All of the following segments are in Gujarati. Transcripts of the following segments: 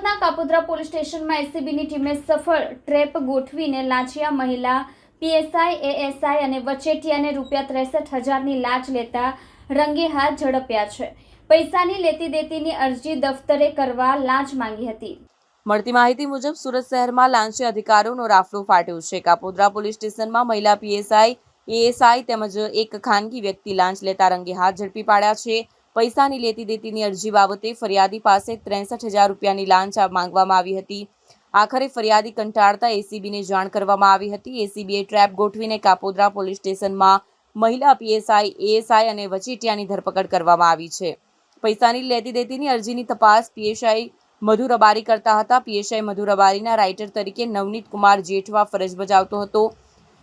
સુરતના કાપોદ્રા પોલીસ સ્ટેશનમાં એસીબીની ટીમે સફળ ટ્રેપ ગોઠવીને લાંચિયા મહિલા પીએસઆઈ, એએસઆઈ અને વચેટિયાને રૂપિયા ત્રેસઠ હજારની લાંચ લેતા રંગે હાથ ઝડપ્યા છે. પૈસાની લેતી દેતીની અરજી દફતરે કરવા લાંચ માંગી હતી. મળતી માહિતી મુજબ સુરત શહેરમાં લાંચી અધિકારીઓનો રાફડો ફાટ્યો છે. કાપોદ્રા પોલીસ સ્ટેશનમાં મહિલા પીએસઆઈ, એએસઆઈ તેમજ એક ખાનગી વ્યક્તિ લાંચ લેતા રંગે હાથ ઝડપી પાડ્યા છે. પૈસાની લેતી દેતીની અરજી બાબતે ફરિયાદી પાસે ત્રેસઠ હજાર રૂપિયાની લાંચ માંગવામાં આવી હતી. આખરે ફરિયાદી કંટાળતા એસીબીને જાણ કરવામાં આવી હતી. એસીબીએ ટ્રેપ ગોઠવીને કાપોદ્રા પોલીસ સ્ટેશનમાં મહિલા પીએસઆઈ, એએસઆઈ અને વચેટિયાની ધરપકડ કરવામાં આવી છે. પૈસાની લેતી દેતીની અરજીની તપાસ પીએસઆઈ મધુ રબારી કરતા હતા. પીએસઆઈ મધુ રબારીના રાઇટર તરીકે નવનીત કુમાર જેઠવા ફરજ બજાવતો હતો.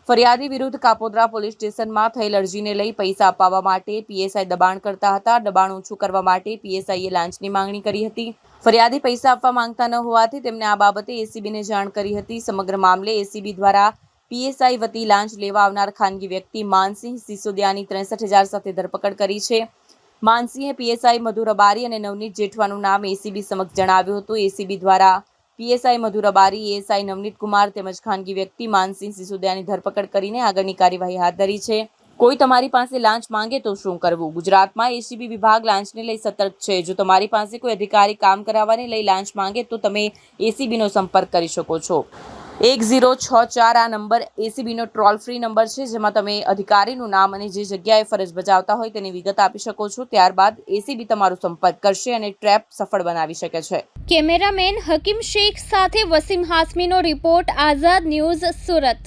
ફરિયાદી વિરુદ્ધ કાપોદ્રા પોલીસ સ્ટેશનમાં થયેલ અરજીને લઈ પૈસા અપાવવા માટે પીએસઆઈ દબાણ કરતા હતા. દબાણ ઓછું કરવા માટે પીએસઆઈએ લાંચની માંગણી કરી હતી. ફરિયાદી પૈસા આપવા માંગતા ન હોવાથી તેમને આ બાબતે એસીબીને જાણ કરી હતી. સમગ્ર મામલે એસીબી દ્વારા પીએસઆઈ વતી લાંચ લેવા આવનાર ખાનગી વ્યક્તિ માનસિંહ સિસોદિયાની ત્રેસઠ હજાર સાથે ધરપકડ કરી છે. માનસિંહે પીએસઆઈ મધુર અબારી અને નવનીત જેઠવાનું નામ એસીબી સમક્ષ જણાવ્યું હતું. એસીબી દ્વારા પીએસઆઈ મધુ રબારી એએસઆઈ નવનીત કુમાર તેમજ ખાનગી વ્યક્તિ માનસિંહ સિસોદિયાની ધરપકડ કરીને આગળની કાર્યવાહી હાથ ધરી છે. કોઈ તમારી પાસે લાંચ માંગે તો શું કરવું? ગુજરાતમાં એસીબી વિભાગ લાંચને લઈ સતર્ક છે. જો તમારી પાસે કોઈ અધિકારી કામ કરાવવાને લઈ લાંચ માંગે તો તમે એસીબીનો સંપર્ક કરી શકો છો. એક ઝીરો છ ચાર આ નંબર એસીબીનો ટ્રોલ ફ્રી નંબર છે, જેમાં તમે અધિકારીનું નામ અને જે જગ્યાએ ફરજ બજાવતા હોય તેની વિગત આપી શકો છો. ત્યારબાદ એસીબી તમારો સંપર્ક કરશે અને ટ્રેપ સફળ બનાવી શકે છે. કેમેરામેન હકીમ શેખ સાથે વસીમ હાસમીનો રિપોર્ટ, આઝાદ ન્યૂઝ સુરત.